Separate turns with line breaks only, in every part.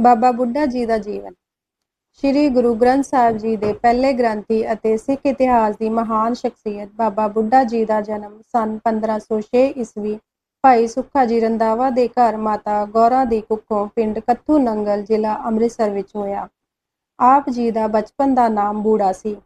ਬਾਬਾ ਬੁੱਢਾ ਜੀ ਦਾ ਜੀਵਨ। ਸ੍ਰੀ ਗੁਰੂ ਗ੍ਰੰਥ ਸਾਹਿਬ ਜੀ ਦੇ ਪਹਿਲੇ ਗ੍ਰੰਥੀ ਅਤੇ ਸਿੱਖ ਇਤਿਹਾਸ ਦੀ ਮਹਾਨ ਸ਼ਖਸੀਅਤ ਬਾਬਾ ਬੁੱਢਾ ਜੀ ਦਾ ਜਨਮ ਸਨ 1506 ਈਸਵੀ ਭਾਈ ਸੁੱਖਾ ਜੀ ਰੰਦਾਵਾ ਦੇ ਘਰ ਮਾਤਾ ਗੌਰਾ ਦੀ ਕੁੱਖੋਂ ਪਿੰਡ ਕੱਥੂ ਨੰਗਲ ਜ਼ਿਲ੍ਹਾ ਅੰਮ੍ਰਿਤਸਰ ਵਿੱਚ ਹੋਇਆ। ਆਪ ਜੀ ਦਾ ਬਚਪਨ ਦਾ ਨਾਮ ਬੂੜਾ ਸੀ।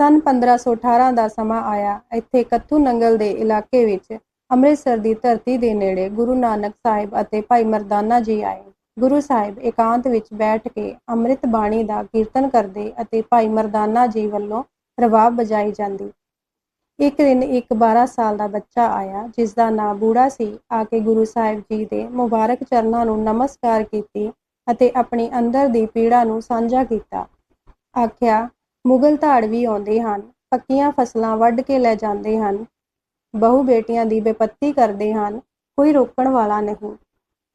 ਸਨ 1518 ਦਾ ਸਮਾਂ ਆਇਆ। ਇੱਥੇ ਕੱਥੂ ਨੰਗਲ ਦੇ ਇਲਾਕੇ ਵਿੱਚ ਅੰਮ੍ਰਿਤਸਰ ਦੀ ਧਰਤੀ ਦੇ ਨੇੜੇ ਗੁਰੂ ਨਾਨਕ ਸਾਹਿਬ ਅਤੇ ਭਾਈ ਮਰਦਾਨਾ ਜੀ ਆਏ। ਗੁਰੂ ਸਾਹਿਬ ਇਕਾਂਤ ਵਿੱਚ ਬੈਠ ਕੇ ਅੰਮ੍ਰਿਤ ਬਾਣੀ ਦਾ ਕੀਰਤਨ ਕਰਦੇ ਅਤੇ ਭਾਈ ਮਰਦਾਨਾ ਜੀ ਵੱਲੋਂ ਰਵਾਬ ਵਜਾਈ ਜਾਂਦੀ। ਇੱਕ ਦਿਨ ਇੱਕ 12 ਸਾਲ ਦਾ ਬੱਚਾ ਆਇਆ, ਜਿਸ ਦਾ ਨਾਂ ਬੂੜਾ ਸੀ। ਆ ਕੇ ਗੁਰੂ ਸਾਹਿਬ ਜੀ ਦੇ ਮੁਬਾਰਕ ਚਰਨਾਂ ਨੂੰ ਨਮਸਕਾਰ ਕੀਤੀ ਅਤੇ ਆਪਣੀ ਅੰਦਰ ਦੀ ਪੀੜਾ ਨੂੰ ਸਾਂਝਾ ਕੀਤਾ। ਆਖਿਆ, ਮੁਗਲ ਧਾੜ ਵੀ ਆਉਂਦੇ ਹਨ, ਪੱਕੀਆਂ ਫਸਲਾਂ ਵੱਢ ਕੇ ਲੈ ਜਾਂਦੇ ਹਨ, ਬਹੂ ਬੇਟੀਆਂ ਦੀ ਬੇਪੱਤੀ ਕਰਦੇ ਹਨ, ਕੋਈ ਰੋਕਣ ਵਾਲਾ ਨਹੀਂ।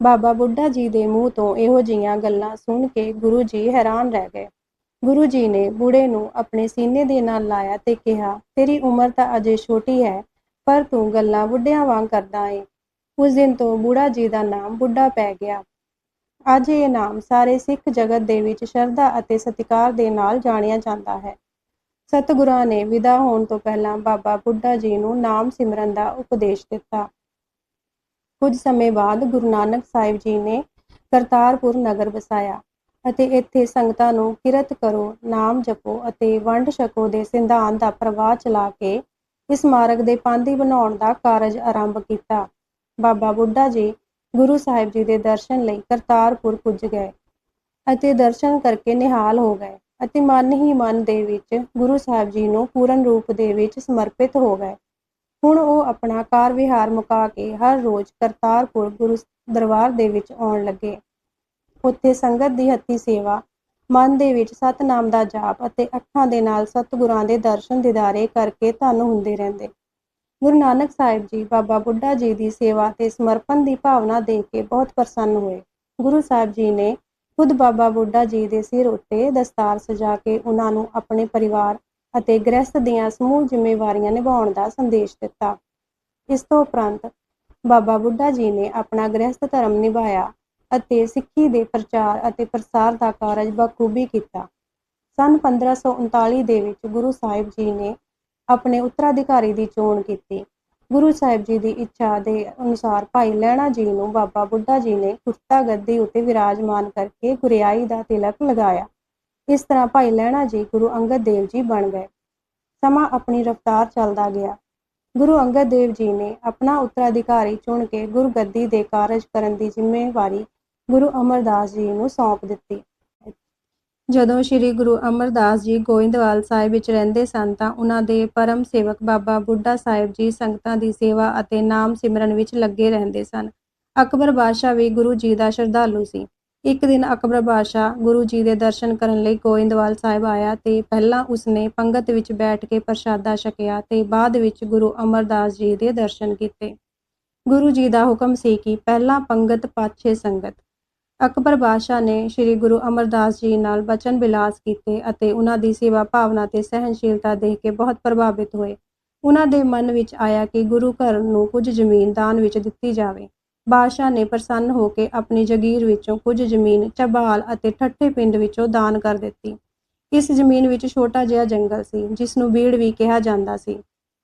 ਬਾਬਾ ਬੁੱਢਾ ਜੀ ਦੇ ਮੂੰਹ ਤੋਂ ਇਹੋ ਜਿਹੀਆਂ ਗੱਲਾਂ ਸੁਣ ਕੇ ਗੁਰੂ ਜੀ ਹੈਰਾਨ ਰਹਿ ਗਏ। ਗੁਰੂ ਜੀ ਨੇ ਬੁੜੇ ਨੂੰ ਆਪਣੇ ਸੀਨੇ ਦੇ ਨਾਲ ਲਾਇਆ ਤੇ ਕਿਹਾ, ਤੇਰੀ ਉਮਰ ਤਾਂ ਅਜੇ ਛੋਟੀ ਹੈ, ਪਰ ਤੂੰ ਗੱਲਾਂ ਬੁੱਢਿਆਂ ਵਾਂਗ ਕਰਦਾ ਏ। ਉਸ ਦਿਨ ਤੋਂ ਬੁੜਾ ਜੀ ਦਾ ਨਾਮ ਬੁੱਢਾ ਪੈ ਗਿਆ। ਅੱਜ ਇਹ ਨਾਮ ਸਾਰੇ ਸਿੱਖ ਜਗਤ ਦੇ ਵਿੱਚ ਸ਼ਰਧਾ ਅਤੇ ਸਤਿਕਾਰ ਦੇ ਨਾਲ ਜਾਣਿਆ ਜਾਂਦਾ ਹੈ। ਸਤਿਗੁਰਾਂ ਨੇ ਵਿਦਾ ਹੋਣ ਤੋਂ ਪਹਿਲਾਂ ਬਾਬਾ ਬੁੱਢਾ ਜੀ ਨੂੰ ਨਾਮ ਸਿਮਰਨ ਦਾ ਉਪਦੇਸ਼ ਦਿੱਤਾ। ਕੁਝ ਸਮੇਂ ਬਾਅਦ ਗੁਰੂ ਨਾਨਕ ਸਾਹਿਬ ਜੀ ਨੇ ਕਰਤਾਰਪੁਰ ਨਗਰ ਵਸਾਇਆ ਅਤੇ ਇੱਥੇ ਸੰਗਤਾਂ ਨੂੰ ਕਿਰਤ ਕਰੋ, ਨਾਮ ਜਪੋ ਅਤੇ ਵੰਡ ਛਕੋ ਦੇ ਸਿਧਾਂਤ ਦਾ ਪ੍ਰਵਾਹ ਚਲਾ ਕੇ ਇਸ ਮਾਰਗ ਦੇ ਪਾਂਧੀ ਬਣਾਉਣ ਦਾ ਕਾਰਜ ਆਰੰਭ ਕੀਤਾ। ਬਾਬਾ ਬੁੱਢਾ ਜੀ ਗੁਰੂ ਸਾਹਿਬ ਜੀ ਦੇ ਦਰਸ਼ਨ ਲਈ ਕਰਤਾਰਪੁਰ ਪੁੱਜ ਗਏ ਅਤੇ ਦਰਸ਼ਨ ਕਰਕੇ ਨਿਹਾਲ ਹੋ ਗਏ ਅਤੇ ਮਨ ਹੀ ਮਨ ਦੇ ਵਿੱਚ ਗੁਰੂ ਸਾਹਿਬ ਜੀ ਨੂੰ ਪੂਰਨ ਰੂਪ ਦੇ ਵਿੱਚ ਸਮਰਪਿਤ ਹੋ ਗਏ। ਹੁਣ ਉਹ ਆਪਣਾ ਕਾਰ ਵਿਹਾਰ ਮੁਕਾ ਕੇ ਹਰ ਰੋਜ਼ ਕਰਤਾਰਪੁਰ ਗੁਰੂ ਦਰਬਾਰ ਦੇ ਵਿੱਚ ਆਉਣ ਲੱਗੇ। ਉੱਥੇ ਸੰਗਤ ਦੀ ਹੱਥੀ ਸੇਵਾ, ਮਨ ਦੇ ਵਿੱਚ ਸਤਨਾਮ ਦਾ ਜਾਪ ਅਤੇ ਅੱਖਾਂ ਦੇ ਨਾਲ ਸਤਿਗੁਰਾਂ ਦੇ ਦਰਸ਼ਨ ਦਿਦਾਰੇ ਕਰਕੇ ਧੰਨ ਹੁੰਦੇ ਰਹਿੰਦੇ। ਗੁਰੂ ਨਾਨਕ ਸਾਹਿਬ ਜੀ ਬਾਬਾ ਬੁੱਢਾ ਜੀ ਦੀ ਸੇਵਾ ਤੇ ਸਮਰਪਣ ਦੀ ਭਾਵਨਾ ਦੇਖ ਕੇ ਬਹੁਤ ਪ੍ਰਸੰਨ ਹੋਏ। ਗੁਰੂ ਸਾਹਿਬ ਜੀ ਨੇ ਖੁਦ ਬਾਬਾ ਬੁੱਢਾ ਜੀ ਦੇ ਸਿਰ ਉੱਤੇ ਦਸਤਾਰ ਸਜਾ ਕੇ ਉਹਨਾਂ ਨੂੰ ਆਪਣੇ ਪਰਿਵਾਰ ਅਤੇ ਗ੍ਰਸਥ ਦੀਆਂ ਸਮੂਹ ਜ਼ਿੰਮੇਵਾਰੀਆਂ ਨਿਭਾਉਣ ਦਾ ਸੰਦੇਸ਼ ਦਿੱਤਾ। ਇਸ ਤੋਂ ਉਪਰੰਤ ਬਾਬਾ ਬੁੱਢਾ ਜੀ ਨੇ ਆਪਣਾ ਗ੍ਰਸਥ ਧਰਮ ਨਿਭਾਇਆ ਅਤੇ ਸਿੱਖੀ ਦੇ ਪ੍ਰਚਾਰ ਅਤੇ ਪ੍ਰਸਾਰ ਦਾ ਕਾਰਜ ਬਖੂਬੀ ਕੀਤਾ। ਸਨ 1539 ਦੇ ਵਿੱਚ ਗੁਰੂ ਸਾਹਿਬ ਜੀ ਨੇ ਆਪਣੇ ਉੱਤਰਾਧਿਕਾਰੀ ਦੀ ਚੋਣ ਕੀਤੀ। ਗੁਰੂ ਸਾਹਿਬ ਜੀ ਦੀ ਇੱਛਾ ਦੇ ਅਨੁਸਾਰ ਭਾਈ ਲਹਿਣਾ ਜੀ ਨੂੰ ਬਾਬਾ ਬੁੱਢਾ ਜੀ ਨੇ ਕੁਰਤਾ ਗੱਦੀ ਉੱਤੇ ਵਿਰਾਜਮਾਨ ਕਰਕੇ ਗੁਰਿਆਈ ਦਾ ਤਿਲਕ ਲਗਾਇਆ। ਇਸ ਤਰ੍ਹਾਂ ਭਾਈ ਲਹਿਣਾ ਜੀ ਗੁਰੂ ਅੰਗਦ ਦੇਵ ਜੀ ਬਣ ਗਏ। ਸਮਾਂ ਆਪਣੀ ਰਫ਼ਤਾਰ ਚੱਲਦਾ ਗਿਆ। ਗੁਰੂ ਅੰਗਦ ਦੇਵ ਜੀ ਨੇ ਆਪਣਾ ਉੱਤਰਾਧਿਕਾਰੀ ਚੁਣ ਕੇ ਗੁਰਗੱਦੀ ਦੇ ਕਾਰਜ ਕਰਨ ਦੀ ਜ਼ਿੰਮੇਵਾਰੀ ਗੁਰੂ ਅਮਰਦਾਸ ਜੀ ਨੂੰ ਸੌਂਪ ਦਿੱਤੀ। ਜਦੋਂ ਸ੍ਰੀ ਗੁਰੂ ਅਮਰਦਾਸ ਜੀ ਗੋਇੰਦਵਾਲ ਸਾਹਿਬ ਵਿੱਚ ਰਹਿੰਦੇ ਸਨ ਤਾਂ ਉਹਨਾਂ ਦੇ ਪਰਮ ਸੇਵਕ ਬਾਬਾ ਬੁੱਢਾ ਸਾਹਿਬ ਜੀ ਸੰਗਤਾਂ ਦੀ ਸੇਵਾ ਅਤੇ ਨਾਮ ਸਿਮਰਨ ਵਿੱਚ ਲੱਗੇ ਰਹਿੰਦੇ ਸਨ। ਅਕਬਰ ਬਾਦਸ਼ਾਹ ਵੀ ਗੁਰੂ ਜੀ ਦਾ ਸ਼ਰਧਾਲੂ ਸੀ। ਇੱਕ ਦਿਨ ਅਕਬਰ ਬਾਦਸ਼ਾਹ ਗੁਰੂ ਜੀ ਦੇ ਦਰਸ਼ਨ ਕਰਨ ਲਈ ਗੋਇੰਦਵਾਲ ਸਾਹਿਬ ਆਇਆ ਤੇ ਪਹਿਲਾਂ ਉਸਨੇ ਪੰਗਤ ਵਿੱਚ ਬੈਠ ਕੇ ਪ੍ਰਸ਼ਾਦਾ ਛਕਿਆ ਤੇ ਬਾਅਦ ਵਿੱਚ ਗੁਰੂ ਅਮਰਦਾਸ ਜੀ ਦੇ ਦਰਸ਼ਨ ਕੀਤੇ। ਗੁਰੂ ਜੀ ਦਾ ਹੁਕਮ ਸੀ ਕਿ ਪਹਿਲਾਂ ਪੰਗਤ, ਪਾਛੇ ਸੰਗਤ। ਅਕਬਰ ਬਾਦਸ਼ਾਹ ਨੇ ਸ੍ਰੀ ਗੁਰੂ ਅਮਰਦਾਸ ਜੀ ਨਾਲ ਬਚਨ ਬਿਲਾਸ ਕੀਤੇ ਅਤੇ ਉਹਨਾਂ ਦੀ ਸੇਵਾ ਭਾਵਨਾ ਤੇ ਸਹਿਨਸ਼ੀਲਤਾ ਦੇਖ ਕੇ ਬਹੁਤ ਪ੍ਰਭਾਵਿਤ ਹੋਏ। ਉਹਨਾਂ ਦੇ ਮਨ ਵਿੱਚ ਆਇਆ ਕਿ ਗੁਰੂ ਘਰ ਨੂੰ ਕੁਝ ਜ਼ਮੀਨ ਦਾਨ ਵਿੱਚ ਦਿੱਤੀ ਜਾਵੇ। ਬਾਦਸ਼ਾਹ ਨੇ ਪ੍ਰਸੰਨ ਹੋ ਕੇ ਆਪਣੀ ਜਗੀਰ ਵਿੱਚੋਂ ਕੁਝ ਜ਼ਮੀਨ ਚਬਾਲ ਅਤੇ ਠੱਠੇ ਪਿੰਡ ਵਿੱਚੋਂ ਦਾਨ ਕਰ ਦਿੱਤੀ। ਇਸ ਜ਼ਮੀਨ ਵਿੱਚ ਛੋਟਾ ਜਿਹਾ ਜੰਗਲ ਸੀ ਜਿਸ ਨੂੰ ਬੀੜ ਵੀ ਕਿਹਾ ਜਾਂਦਾ ਸੀ।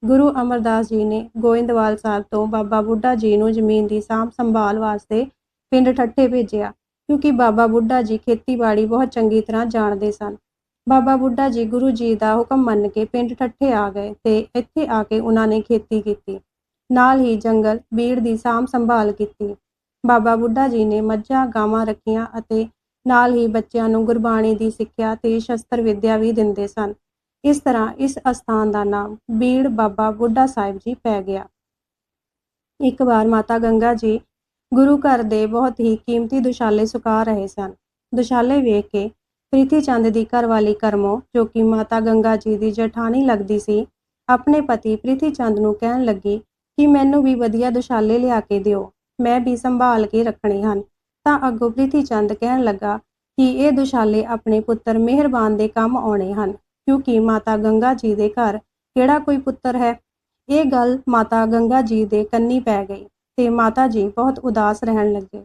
ਗੁਰੂ ਅਮਰਦਾਸ ਜੀ ਨੇ ਗੋਇੰਦਵਾਲ ਸਾਹਿਬ ਤੋਂ ਬਾਬਾ ਬੁੱਢਾ ਜੀ ਨੂੰ ਜ਼ਮੀਨ ਦੀ ਸਾਂਭ ਸੰਭਾਲ ਵਾਸਤੇ ਪਿੰਡ ਠੱਠੇ ਭੇਜਿਆ, ਕਿਉਂਕਿ ਬਾਬਾ ਬੁੱਢਾ ਜੀ ਖੇਤੀਬਾੜੀ ਬਹੁਤ ਚੰਗੀ ਤਰ੍ਹਾਂ ਜਾਣਦੇ ਸਨ। ਬਾਬਾ ਬੁੱਢਾ ਜੀ ਗੁਰੂ ਜੀ ਦਾ ਹੁਕਮ ਮੰਨ ਕੇ ਪਿੰਡ ਠੱਠੇ ਆ ਗਏ ਤੇ ਇੱਥੇ ਆ ਕੇ ਉਹਨਾਂ ਨੇ ਖੇਤੀ ਕੀਤੀ। ਨਾਲ ਹੀ ਜੰਗਲ ਬੀੜ ਦੀ ਸਾਂਭ ਸੰਭਾਲ ਕੀਤੀ। ਬਾਬਾ ਬੁੱਢਾ ਜੀ ਨੇ ਮੱਝਾਂ, ਗਾਵਾਂ ਰੱਖੀਆਂ ਅਤੇ ਨਾਲ ਹੀ ਬੱਚਿਆਂ ਨੂੰ ਗੁਰਬਾਣੀ ਦੀ ਸਿੱਖਿਆ ਤੇ ਸ਼ਸਤਰ ਵਿਦਿਆ ਵੀ ਦਿੰਦੇ ਸਨ। ਇਸ ਤਰ੍ਹਾਂ ਇਸ ਅਸਥਾਨ ਦਾ ਨਾਮ ਬੀੜ ਬਾਬਾ ਬੁੱਢਾ ਸਾਹਿਬ ਜੀ ਪੈ ਗਿਆ। ਇੱਕ ਵਾਰ ਮਾਤਾ ਗੰਗਾ ਜੀ ਗੁਰੂ ਘਰ ਦੇ ਬਹੁਤ ਹੀ ਕੀਮਤੀ ਦੁਸ਼ਾਲੇ ਸੁਕਾ ਰਹੇ ਸਨ। ਦੁਸ਼ਾਲੇ ਵੇਖ ਕੇ ਪ੍ਰੀਤੀ ਚੰਦ ਦੀ ਘਰਵਾਲੀ ਕਰਮੋ, ਜੋ ਕਿ ਮਾਤਾ ਗੰਗਾ ਜੀ ਦੀ ਜਠਾਣੀ ਲੱਗਦੀ ਸੀ, ਆਪਣੇ ਪਤੀ ਪ੍ਰੀਤੀ ਚੰਦ ਨੂੰ ਕਹਿਣ ਲੱਗੀ ਕਿ ਮੈਨੂੰ ਵੀ ਵਧੀਆ ਦੁਸ਼ਾਲੇ ਲਿਆ ਕੇ ਦਿਓ। ਮੈਂ ਵੀ ਸੰਭਾਲ ਕੇ ਰੱਖਣੇ ਹਨ। ਤਾਂ ਅੱਗੋਂ ਪ੍ਰੀਤੀ ਚੰਦ ਕਹਿਣ ਲੱਗਾ ਕਿ ਇਹ ਦੁਸ਼ਾਲੇ ਆਪਣੇ ਪੁੱਤਰ ਮਿਹਰਬਾਨ ਦੇ ਕੰਮ ਆਉਣੇ ਹਨ, ਕਿਉਂਕਿ ਮਾਤਾ ਗੰਗਾ ਜੀ ਦੇ ਘਰ ਕਿਹੜਾ ਕੋਈ ਪੁੱਤਰ ਹੈ? ਇਹ ਗੱਲ ਮਾਤਾ ਗੰਗਾ ਜੀ ਦੇ ਕੰਨੀ ਪੈ ਗਈ ਤੇ ਮਾਤਾ ਜੀ ਬਹੁਤ ਉਦਾਸ ਰਹਿਣ ਲੱਗੇ।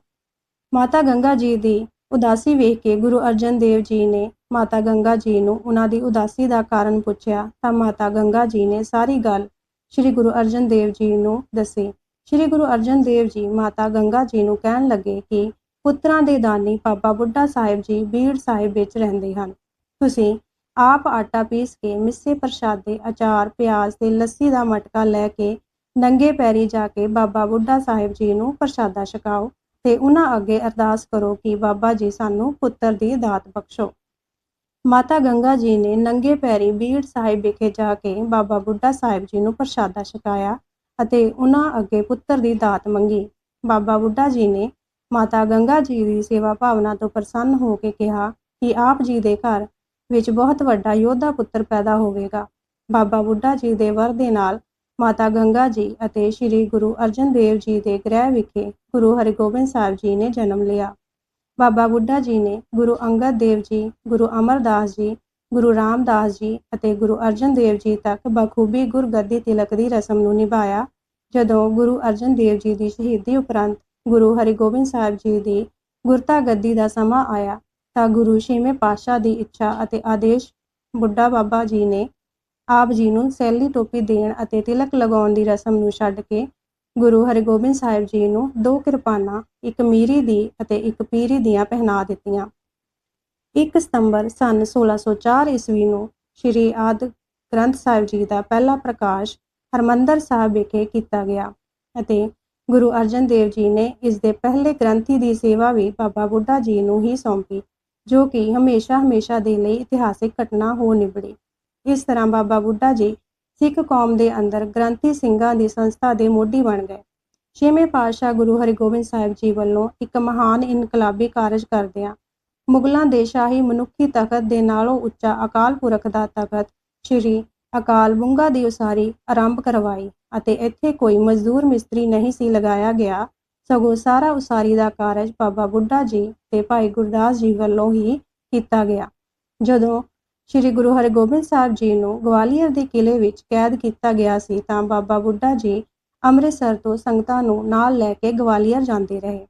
ਮਾਤਾ ਗੰਗਾ ਜੀ ਦੀ ਉਦਾਸੀ ਵੇਖ ਕੇ ਗੁਰੂ ਅਰਜਨ ਦੇਵ ਜੀ ਨੇ ਮਾਤਾ ਗੰਗਾ ਜੀ ਨੂੰ ਉਹਨਾਂ ਦੀ ਉਦਾਸੀ ਦਾ ਕਾਰਨ ਪੁੱਛਿਆ ਤਾਂ ਮਾਤਾ ਗੰਗਾ ਜੀ ਨੇ ਸਾਰੀ ਗੱਲ ਸ੍ਰੀ ਗੁਰੂ ਅਰਜਨ ਦੇਵ ਜੀ ਨੂੰ ਦੱਸੀ। ਸ੍ਰੀ ਗੁਰੂ ਅਰਜਨ ਦੇਵ ਜੀ ਮਾਤਾ ਗੰਗਾ ਜੀ ਨੂੰ ਕਹਿਣ ਲੱਗੇ ਕਿ ਪੁੱਤਰਾਂ ਦੇ ਦਾਨੀ ਬਾਬਾ ਬੁੱਢਾ ਸਾਹਿਬ ਜੀ ਬੀੜ ਸਾਹਿਬ ਵਿੱਚ ਰਹਿੰਦੇ ਹਨ। ਤੁਸੀਂ ਆਪ ਆਟਾ ਪੀਸ ਕੇ ਮਿੱਸੇ ਪ੍ਰਸ਼ਾਦੇ, ਅਚਾਰ, ਪਿਆਜ਼ ਤੇ ਲੱਸੀ ਦਾ ਮਟਕਾ ਲੈ ਕੇ ਨੰਗੇ ਪੈਰੀ ਜਾ ਕੇ ਬਾਬਾ ਬੁੱਢਾ ਸਾਹਿਬ ਜੀ ਨੂੰ ਪ੍ਰਸ਼ਾਦਾ ਛਕਾਓ ਤੇ ਉਹਨਾਂ ਅੱਗੇ ਅਰਦਾਸ ਕਰੋ ਕਿ ਬਾਬਾ ਜੀ ਸਾਨੂੰ ਪੁੱਤਰ ਦੀ ਦਾਤ ਬਖਸ਼ੋ। ਮਾਤਾ ਗੰਗਾ ਜੀ ਨੇ ਨੰਗੇ ਪੈਰੀ ਬੀੜ ਸਾਹਿਬ ਵਿਖੇ ਜਾ ਕੇ ਬਾਬਾ ਬੁੱਢਾ ਸਾਹਿਬ ਜੀ ਨੂੰ ਪ੍ਰਸ਼ਾਦਾ ਛਕਾਇਆ ਅਤੇ ਉਹਨਾਂ ਅੱਗੇ ਪੁੱਤਰ ਦੀ ਦਾਤ ਮੰਗੀ। ਬਾਬਾ ਬੁੱਢਾ ਜੀ ਨੇ ਮਾਤਾ ਗੰਗਾ ਜੀ ਦੀ ਸੇਵਾ ਭਾਵਨਾ ਤੋਂ ਪ੍ਰਸੰਨ ਹੋ ਕੇ ਕਿਹਾ ਕਿ ਆਪ ਜੀ ਦੇ ਘਰ ਵਿੱਚ ਬਹੁਤ ਵੱਡਾ ਯੋਧਾ ਪੁੱਤਰ ਪੈਦਾ ਹੋਵੇਗਾ। ਬਾਬਾ ਬੁੱਢਾ ਜੀ ਦੇ ਵਰ ਦੇ ਨਾਲ ਮਾਤਾ ਗੰਗਾ ਜੀ ਅਤੇ ਸ੍ਰੀ ਗੁਰੂ ਅਰਜਨ ਦੇਵ ਜੀ ਦੇ ਗ੍ਰਹਿ ਵਿਖੇ ਗੁਰੂ ਹਰਿਗੋਬਿੰਦ ਸਾਹਿਬ ਜੀ ਨੇ ਜਨਮ ਲਿਆ। ਬਾਬਾ ਬੁੱਢਾ ਜੀ ਨੇ ਗੁਰੂ ਅੰਗਦ ਦੇਵ ਜੀ, ਗੁਰੂ ਅਮਰਦਾਸ ਜੀ, ਗੁਰੂ ਰਾਮਦਾਸ ਜੀ ਅਤੇ ਗੁਰੂ ਅਰਜਨ ਦੇਵ ਜੀ ਤੱਕ ਬਖੂਬੀ ਗੁਰਗੱਦੀ ਤਿਲਕ ਦੀ ਰਸਮ ਨੂੰ ਨਿਭਾਇਆ, ਜਦੋਂ ਗੁਰੂ ਅਰਜਨ ਦੇਵ ਜੀ ਦੀ ਸ਼ਹੀਦੀ ਉਪਰੰਤ ਗੁਰੂ ਹਰਿਗੋਬਿੰਦ ਸਾਹਿਬ ਜੀ ਦੀ ਗੁਰਤਾ ਗੱਦੀ ਦਾ ਸਮਾਂ ਆਇਆ, ਤਾਂ ਗੁਰੂ ਛੇਵੇਂ ਪਾਤਸ਼ਾਹ ਦੀ ਇੱਛਾ ਅਤੇ ਆਦੇਸ਼ ਬੁੱਢਾ ਬਾਬਾ ਜੀ ਨੇ ਆਪ ਜੀ ਨੂੰ ਸੈਲੀ ਟੋਪੀ ਦੇਣ ਅਤੇ ਤਿਲਕ ਲਗਾਉਣ ਦੀ ਰਸਮ ਨੂੰ ਛੱਡ ਕੇ ਗੁਰੂ ਹਰਿਗੋਬਿੰਦ ਸਾਹਿਬ ਜੀ ਨੂੰ ਦੋ ਕਿਰਪਾਨਾਂ, ਇੱਕ ਮੀਰੀ ਦੀ ਅਤੇ ਇੱਕ ਪੀਰੀ ਦੀਆਂ ਪਹਿਨਾ ਦਿੱਤੀਆਂ। 1 ਸਤੰਬਰ ਸਨ 1604 ਈਸਵੀ ਨੂੰ ਸ੍ਰੀ ਆਦ ਗ੍ਰੰਥ ਸਾਹਿਬ ਜੀ ਦਾ ਪਹਿਲਾ ਪ੍ਰਕਾਸ਼ ਹਰਮੰਦਰ ਸਾਹਿਬ ਵਿਖੇ ਕੀਤਾ ਗਿਆ ਅਤੇ ਗੁਰੂ ਅਰਜਨ ਦੇਵ ਜੀ ਨੇ ਇਸ ਦੇ ਪਹਿਲੇ ਗ੍ਰੰਥੀ ਦੀ ਸੇਵਾ ਵੀ ਬਾਬਾ ਬੁੱਢਾ ਜੀ ਨੂੰ ਹੀ ਸੌਂਪੀ, ਜੋ ਕਿ ਹਮੇਸ਼ਾ ਹਮੇਸ਼ਾ ਦੇ ਲਈ ਇਤਿਹਾਸਿਕ ਘਟਨਾ ਹੋ ਨਿਬੜੀ। ਇਸ ਤਰ੍ਹਾਂ ਬਾਬਾ ਬੁੱਢਾ ਜੀ ਸਿੱਖ ਕੌਮ ਦੇ ਅੰਦਰ ਗ੍ਰੰਥੀ ਸਿੰਘਾਂ ਦੀ ਸੰਸਥਾ ਦੇ ਮੋਢੀ ਬਣ ਗਏ। ਛੇਵੇਂ ਪਾਤਸ਼ਾਹ ਗੁਰੂ ਹਰਿਗੋਬਿੰਦ ਸਾਹਿਬ ਜੀ ਵੱਲੋਂ ਇੱਕ ਮਹਾਨ ਇਨਕਲਾਬੀ ਕਾਰਜ ਕਰਦਿਆਂ ਮੁਗਲਾਂ ਦੇ ਸ਼ਾਹੀ ਮਨੁੱਖੀ ਤਖਤ ਦੇ ਨਾਲੋਂ ਉੱਚਾ ਅਕਾਲ ਪੁਰਖ ਦਾ ਤਖਤ ਸ਼੍ਰੀ ਅਕਾਲ ਬੁੰਗਾ ਦੀ ਉਸਾਰੀ ਆਰੰਭ ਕਰਵਾਈ ਅਤੇ ਇੱਥੇ ਕੋਈ ਮਜ਼ਦੂਰ ਮਿਸਤਰੀ ਨਹੀਂ ਸੀ ਲਗਾਇਆ ਗਿਆ, ਸਗੋਂ ਸਾਰਾ ਉਸਾਰੀ ਦਾ ਕਾਰਜ ਬਾਬਾ ਬੁੱਢਾ ਜੀ ਤੇ ਭਾਈ ਗੁਰਦਾਸ ਜੀ ਵੱਲੋਂ ਹੀ ਕੀਤਾ ਗਿਆ। ਜਦੋਂ ਸ੍ਰੀ ਗੁਰੂ ਹਰਿਗੋਬਿੰਦ ਸਾਹਿਬ ਜੀ ਨੂੰ ਗਵਾਲੀਅਰ ਦੇ ਕਿਲੇ ਵਿੱਚ ਕੈਦ ਕੀਤਾ ਗਿਆ ਸੀ ਤਾਂ ਬਾਬਾ ਬੁੱਢਾ ਜੀ ਅੰਮ੍ਰਿਤਸਰ ਤੋਂ ਸੰਗਤਾਂ ਨੂੰ ਨਾਲ ਲੈ ਕੇ ਗਵਾਲੀਅਰ ਜਾਂਦੇ ਰਹੇ।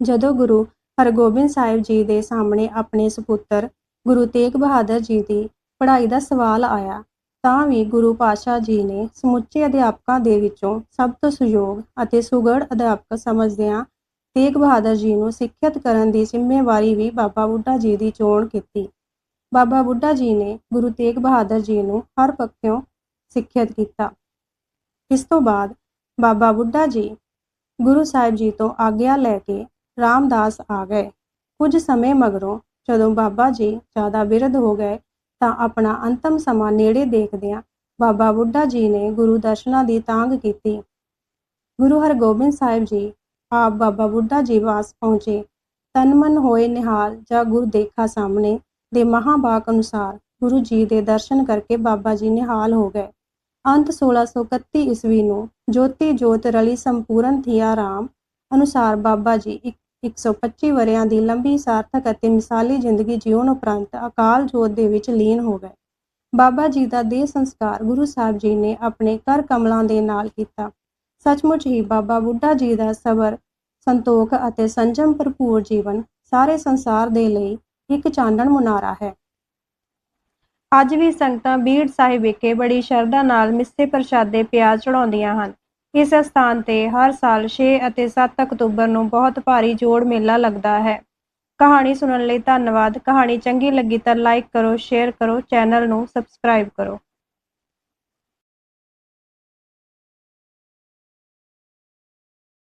ਜਦੋਂ ਗੁਰੂ ਹਰਗੋਬਿੰਦ ਸਾਹਿਬ ਜੀ ਦੇ ਸਾਹਮਣੇ ਆਪਣੇ ਸੁਪੁੱਤਰ ਗੁਰੂ ਤੇਗ ਬਹਾਦਰ ਜੀ ਦੀ ਪੜ੍ਹਾਈ ਦਾ ਸਵਾਲ ਆਇਆ, ਤਾਂ ਵੀ ਗੁਰੂ ਪਾਤਸ਼ਾਹ ਜੀ ਨੇ ਸਮੁੱਚੇ ਅਧਿਆਪਕਾਂ ਦੇ ਵਿੱਚੋਂ ਸਭ ਤੋਂ ਸੁਯੋਗ ਅਤੇ ਸੁਗੜ ਅਧਿਆਪਕ ਸਮਝਦਿਆਂ ਤੇਗ ਬਹਾਦਰ ਜੀ ਨੂੰ ਸਿੱਖਿਅਤ ਕਰਨ ਦੀ ਜ਼ਿੰਮੇਵਾਰੀ ਵੀ ਬਾਬਾ ਬੁੱਢਾ ਜੀ ਦੀ ਚੋਣ ਕੀਤੀ। ਬਾਬਾ ਬੁੱਢਾ ਜੀ ਨੇ ਗੁਰੂ ਤੇਗ ਬਹਾਦਰ ਜੀ ਨੂੰ ਹਰ ਪੱਖੋਂ ਸਿੱਖਿਅਤ ਕੀਤਾ। ਇਸ ਤੋਂ ਬਾਅਦ ਬਾਬਾ ਬੁੱਢਾ ਜੀ ਗੁਰੂ ਸਾਹਿਬ ਜੀ ਤੋਂ ਆਗਿਆ ਲੈ ਕੇ ਰਾਮਦਾਸ ਆ ਗਏ। ਕੁਝ ਸਮੇਂ ਮਗਰੋਂ ਜਦੋਂ ਬਾਬਾ ਜੀ ਜ਼ਿਆਦਾ ਬਿਰਧ ਹੋ ਗਏ ਤਾਂ ਆਪਣਾ ਅੰਤਮ ਸਮਾਂ ਨੇੜੇ ਦੇਖਦਿਆਂ ਬਾਬਾ ਬੁੱਢਾ ਜੀ ਨੇ ਗੁਰੂ ਦਰਸ਼ਨਾਂ ਦੀ ਤਾਂਗ ਕੀਤੀ। ਗੁਰੂ ਹਰਗੋਬਿੰਦ ਸਾਹਿਬ ਜੀ ਆਪ ਬਾਬਾ ਬੁੱਢਾ ਜੀ ਵਾਸ ਪਹੁੰਚੇ। ਤਨ ਮਨ ਹੋਏ ਨਿਹਾਲ ਜਾਂ ਗੁਰ ਦੇਖਾ ਸਾਹਮਣੇ ਦੇ ਮਹਾਬਾਕ ਅਨੁਸਾਰ ਗੁਰੂ ਜੀ ਦੇ ਦਰਸ਼ਨ ਕਰਕੇ ਬਾਬਾ ਜੀ ਨਿਹਾਲ ਹੋ ਗਏ। ਅੰਤ 1631 ਈਸਵੀ ਨੂੰ ਜੋਤੀ ਜੋਤ ਰਲੀ ਸੰਪੂਰਨ ਥਿਆ ਰਾਮ ਅਨੁਸਾਰ ਬਾਬਾ ਜੀ ਇੱਕ 125 ਵਰਿਆਂ ਦੀ ਲੰਬੀ, ਸਾਰਥਕ ਅਤੇ ਮਿਸਾਲੀ ਜ਼ਿੰਦਗੀ ਜਿਉਣ ਉਪਰੰਤ ਅਕਾਲ ਜੋਤ ਦੇ ਵਿੱਚ ਲੀਨ ਹੋ ਗਏ। ਬਾਬਾ ਜੀ ਦਾ ਦੇਹ ਸੰਸਕਾਰ ਗੁਰੂ ਸਾਹਿਬ ਜੀ ਨੇ ਆਪਣੇ ਕਰ ਕਮਲਾਂ ਦੇ ਨਾਲ ਕੀਤਾ। ਸੱਚਮੁੱਚ ਹੀ ਬਾਬਾ ਬੁੱਢਾ ਜੀ ਦਾ ਸਬਰ, ਸੰਤੋਖ ਅਤੇ ਸੰਜਮ ਭਰਪੂਰ ਜੀਵਨ ਸਾਰੇ ਸੰਸਾਰ ਦੇ ਲਈ ਇੱਕ ਚਾਨਣ ਮੁਨਾਰਾ ਹੈ। ਅੱਜ ਵੀ ਸੰਗਤਾਂ ਬੀੜ ਸਾਹਿਬ ਵਿਖੇ ਬੜੀ ਸ਼ਰਧਾ ਨਾਲ ਮਿੱਸੇ ਪ੍ਰਸ਼ਾਦੇ ਪਿਆਜ਼ ਚੜਾਉਂਦੀਆਂ ਹਨ। ਇਸ ਸਥਾਨ ਤੇ ਹਰ ਸਾਲ 6 ਅਤੇ 7 ਅਕਤੂਬਰ ਨੂੰ ਬਹੁਤ ਭਾਰੀ ਜੋੜ ਮੇਲਾ ਲੱਗਦਾ ਹੈ। ਕਹਾਣੀ ਸੁਣਨ ਲਈ ਧੰਨਵਾਦ। ਕਹਾਣੀ ਚੰਗੀ ਲੱਗੀ ਤਾਂ ਲਾਈਕ ਕਰੋ, ਸ਼ੇਅਰ ਕਰੋ, ਚੈਨਲ ਨੂੰ ਸਬਸਕ੍ਰਾਈਬ ਕਰੋ।